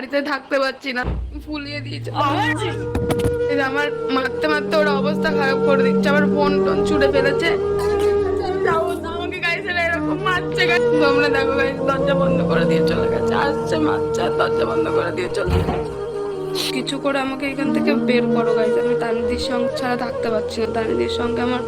বাড়িতে থাকতে পারছি না। ফুলিয়ে দিয়েছে। আমার মারতে মারতে ওর অবস্থা খারাপ করে দিচ্ছে। আমার বোন টোন ছুড়ে ফেলেছে। মারছে। তোমরা দেখো দরজা বন্ধ করে দিয়ে চলে গেছে। আসছে, মারছে আর দরজা বন্ধ করে দিয়ে চলে কিছু করে আমাকে এখান থেকে বের করো গাইছে আমি তানিদির সঙ্গে ছাড়া থাকতে পারছি না। তানিদির সঙ্গে আমার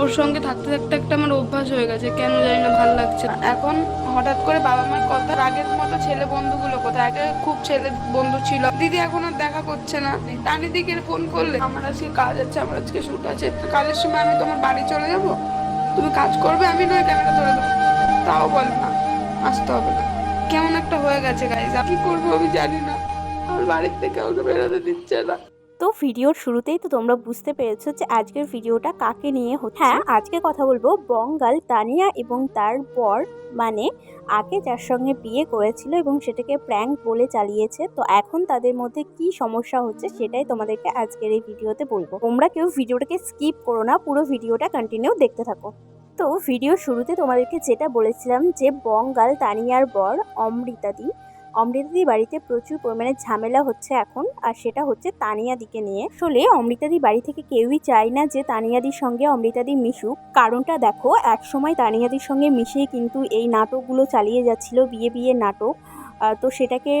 ওর সঙ্গে থাকতে থাকতে একটা আমার অভ্যাস হয়ে গেছে, কেন জানি না ভালো লাগছে। এখন হঠাৎ করে বাবা মার কথা, আগের মতো ছেলে বন্ধুগুলো কোথায়? আগে খুব ছেলে বন্ধু ছিল। দিদি এখন আর দেখা করছে না। তানিদিকে ফোন করলে, আমার আজকে কাজ আছে, আমার আজকে শুট আছে। কাজের সময় আমি তোমার বাড়ি চলে যাব? তুমি কাজ করবে, আমি নয় ক্যামেরা ধরে দেবো। তাও বলে না, আসতে হবে না। কেমন একটা হয়ে গেছে গাইজ কি করব আমি জানি না। আমার বাড়ির থেকে আমাকে বেরোতে দিচ্ছে না। তো ভিডিওর শুরুতেই তো তোমরা বুঝতে পেরেছ যে আজকের ভিডিওটা কাকে নিয়ে হচ্ছে। হ্যাঁ আজকে কথা বলব বঙ্গাল তানিয়া এবং তার বর মানে আগে যার সঙ্গে বিয়ে করেছিল এবং সেটাকে প্র্যাঙ্ক বলে চালিয়েছে। তো এখন তাদের মধ্যে কি সমস্যা হচ্ছে সেটাই তোমাদেরকে আজকের এই ভিডিওতে বলব। তোমরা কেউ ভিডিওটাকে স্কিপ করো না, পুরো ভিডিওটা কন্টিনিউ দেখতে থাকো। তো ভিডিও শুরুতে তোমাদেরকে যেটা বলেছিলাম যে বঙ্গাল তানিয়ার বর অমৃতাদি অমৃতাদি বাড়িতে প্রচুর পরিমাণে ঝামেলা হচ্ছে এখন, আর সেটা হচ্ছে তানিয়াদিকে নিয়ে। আসলে অমৃতাদি বাড়ি থেকে কেউই চায় না যে তানিয়াদির সঙ্গে অমৃতাদি মিশুক। কারণটা দেখো, একসময় তানিয়াদির সঙ্গে মিশেই কিন্তু এই নাটকগুলো চালিয়ে যাচ্ছিল বিয়ে বিয়ে নাটক। তো সেটাকে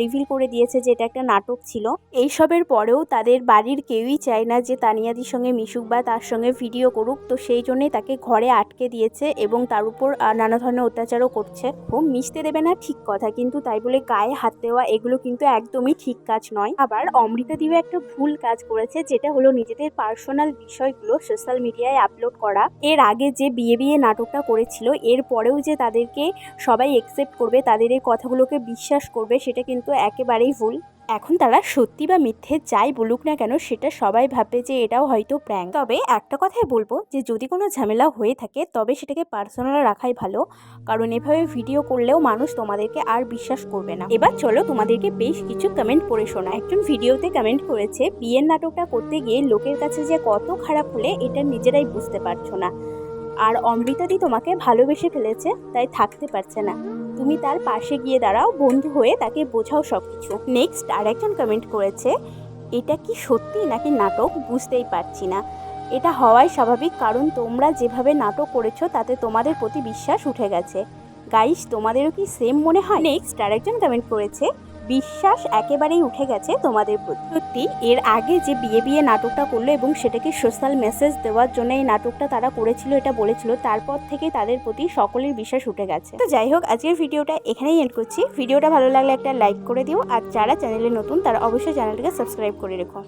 রিভিল করে দিয়েছে যে এটা একটা নাটক ছিল। এইসবের পরেও তাদের বাড়ির কেউই চায় না যে তানিয়াদির সঙ্গে মিশুক বা তার সঙ্গে ভিডিও করুক। তো সেই জন্যই তাকে ঘরে আটকে দিয়েছে এবং তার উপর নানা ধরনের অত্যাচারও করছে। ও মিশতে দেবে না ঠিক কথা, কিন্তু তাই বলে গায়ে হাত দেওয়া এগুলো কিন্তু একদমই ঠিক কাজ নয়। আবার অমৃতা দিও একটা ভুল কাজ করেছে, যেটা হলো নিজেদের পার্সোনাল বিষয়গুলো সোশ্যাল মিডিয়ায় আপলোড করা। এর আগে যে বিয়ে বিয়ে নাটকটা করেছিল, এর পরেও যে তাদেরকে সবাই একসেপ্ট করবে, তাদের এই কথাগুলোকে বিশ্বাস করবে সেটা কিন্তু একেবারেই ভুল। এখন তারা সত্যি বা মিথ্যে যাই বলুক না কেন সেটা সবাই ভাববে যে এটাও হয়তো প্র্যাঙ্ক তবে একটা কথাই বলব যে যদি কোনো ঝামেলা হয়ে থাকে তবে সেটাকে পার্সোনাল রাখাই ভালো। কারণ এভাবে ভিডিও করলেও মানুষ তোমাদেরকে আর বিশ্বাস করবে না। এবার চলো তোমাদেরকে বেশ কিছু কমেন্ট পড়ে শোনা একজন ভিডিওতে কমেন্ট করেছে, বিয়ের নাটকটা করতে গিয়ে লোকের কাছে যে কত খারাপ হলে এটা নিজেরাই বুঝতে পারছ না। আর অমৃতাদি তোমাকে ভালোবেসে ফেলেছে, তাই থাকতে পারছে না। তুমি তার পাশে গিয়ে দাঁড়াও, বন্ধু হয়ে তাকে বোঝাও সব কিছু নেক্সট আরেকজন কমেন্ট করেছে, এটা কি সত্যি নাকি নাটক? বুঝতেই পারছি না। এটা হওয়াই স্বাভাবিক, কারণ তোমরা যেভাবে নাটক করেছ, তাতে তোমাদের প্রতি বিশ্বাস উঠে গেছে। গাইস তোমাদেরও কি সেম মনে হয়? নেক্সট আরেকজন কমেন্ট করেছে বিশ্বাস একেবারেই উঠে গেছে তোমাদের প্রতি। এর আগে যে বিয়ে বিয়ে নাটকটা করল এবং সেটাকে সোশ্যাল মেসেজ দেওয়ার জন্য এই নাটকটা তারা করেছিল, এটা বলেছিল, তারপর থেকে তাদের প্রতি সকলের বিশ্বাস উঠে গেছে। তো যাই হোক, আজকের ভিডিওটা এখানেই এন্ড করছি। ভিডিওটা ভালো লাগলে একটা লাইক করে দিও, আর যারা চ্যানেলে নতুন, তারা অবশ্যই চ্যানেলটাকে সাবস্ক্রাইব করে রেখো।